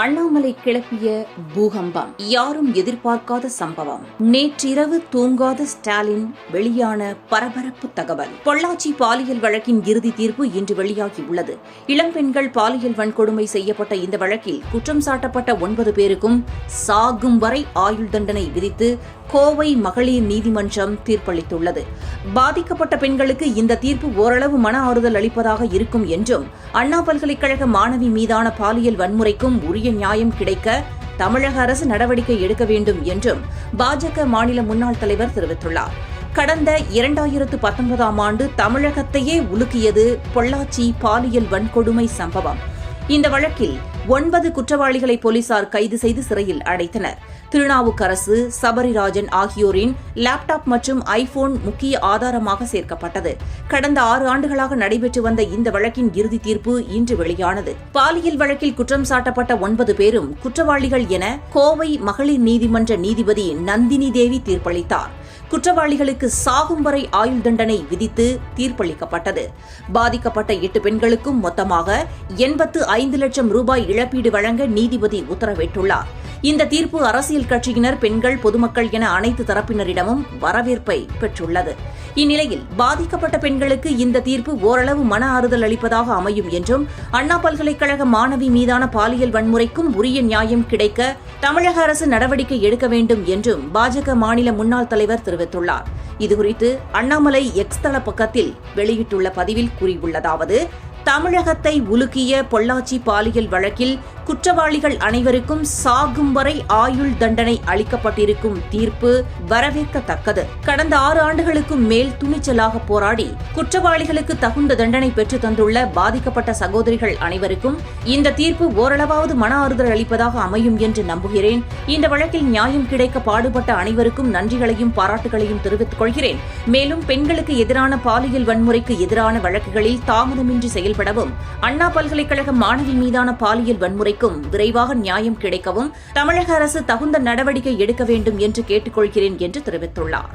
அண்ணாமலை கிளப்பிய பூகம்பம் யாரும் எதிர்பார்க்காத சம்பவம். நேற்றிரவு தூங்காத ஸ்டாலின் வெளியான பரபரப்பு தகவல். பொள்ளாச்சி பாலியல் வழக்கின் இறுதி தீர்ப்பு இன்று வெளியாகியுள்ளது இளம்பெண்கள் பாலியல் வன்கொடுமை செய்யப்பட்ட இந்த வழக்கில் குற்றம் சாட்டப்பட்ட ஒன்பது பேருக்கும் சாகும் வரை ஆயுள் தண்டனை விதித்து கோவை மகளிர் நீதிமன்றம் தீர்ப்பளித்துள்ளது. பாதிக்கப்பட்ட பெண்களுக்கு இந்த தீர்ப்பு ஓரளவு மன ஆறுதல் அளிப்பதாக இருக்கும் என்றும் அண்ணா பல்கலைக்கழக மாணவி மீதான பாலியல் வன்முறைக்கும் உரிய நியாயம் கிடைக்க தமிழக அரசு நடவடிக்கை எடுக்க வேண்டும் என்றும் பாஜக மாநில முன்னாள் தலைவர் தெரிவித்துள்ளார். கடந்த இரண்டாயிரத்து பத்தொன்பதாம் ஆண்டு தமிழகத்தையே உலுக்கியது பொள்ளாச்சி பாலியல் வன்கொடுமை சம்பவம். இந்த வழக்கில் ஒன்பது குற்றவாளிகளை போலீசார் கைது செய்து சிறையில் அடைத்தனர். திருநாவுக்கரசு சபரிராஜன் ஆகியோரின் லேப்டாப் மற்றும் ஐபோன் முக்கிய ஆதாரமாக சேர்க்கப்பட்டது. கடந்த ஆறு ஆண்டுகளாக நடைபெற்று வந்த இந்த வழக்கின் இறுதி தீர்ப்பு இன்று வெளியானது. பாலியல் வழக்கில் குற்றம் சாட்டப்பட்ட ஒன்பது பேரும் குற்றவாளிகள் என கோவை மகளிர் நீதிமன்ற நீதிபதி நந்தினி தேவி தீர்ப்பளித்தார். குற்றவாளிகளுக்கு சாகும் வரை ஆயுள் தண்டனை விதித்து தீர்ப்பளிக்கப்பட்டது. பாதிக்கப்பட்ட எட்டு பெண்களுக்கும் மொத்தமாக எண்பத்து ஐந்து லட்சம் ரூபாய் இழப்பீடு வழங்க நீதிபதி உத்தரவிட்டுள்ளார். இந்த தீர்ப்பு அரசியல் கட்சியினர் பெண்கள் பொதுமக்கள் என அனைத்து தரப்பினரிடமும் வரவேற்பை பெற்றுள்ளது. இந்நிலையில் பாதிக்கப்பட்ட பெண்களுக்கு இந்த தீர்ப்பு ஓரளவு மன ஆறுதல் அளிப்பதாக அமையும் என்றும் அண்ணா பல்கலைக்கழக மாணவி மீதான பாலியல் வன்முறைக்கும் உரிய நியாயம் கிடைக்க தமிழக அரசு நடவடிக்கை எடுக்க வேண்டும் என்றும் பாஜக மாநில முன்னாள் தலைவர் தெரிவித்துள்ளார். இதுகுறித்து அண்ணாமலை எக்ஸ் தள பக்கத்தில் வெளியிட்டுள்ள பதிவில் கூறியுள்ளதாவது தமிழகத்தை உலுக்கிய பொள்ளாச்சி பாலியல் வழக்கில் குற்றவாளிகள் அனைவருக்கும் சாகும் வரை ஆயுள் தண்டனை அளிக்கப்பட்டிருக்கும் தீர்ப்பு வரவேற்கத்தக்கது. கடந்த ஆறு ஆண்டுகளுக்கும் மேல் துணிச்சலாக போராடி குற்றவாளிகளுக்கு தகுந்த தண்டனை பெற்று தந்துள்ள பாதிக்கப்பட்ட சகோதரிகள் அனைவருக்கும் இந்த தீர்ப்பு ஓரளவாவது மன ஆறுதல் அளிப்பதாக அமையும் என்று நம்புகிறேன். இந்த வழக்கில் நியாயம் கிடைக்க பாடுபட்ட அனைவருக்கும் நன்றிகளையும் பாராட்டுகளையும் தெரிவித்துக் கொள்கிறேன். மேலும் பெண்களுக்கு எதிரான பாலியல் வன்முறைக்கு எதிரான வழக்குகளில் தாமதமின்றி செயல்படவும் அண்ணா பல்கலைக்கழக மாணவி மீதான பாலியல் வன்முறைக்கும் விரைவாக நியாயம் கிடைக்கவும் தமிழக அரசு தகுந்த நடவடிக்கை எடுக்க வேண்டும் என்று கேட்டுக்கொள்கிறேன் என்று தெரிவித்துள்ளார்.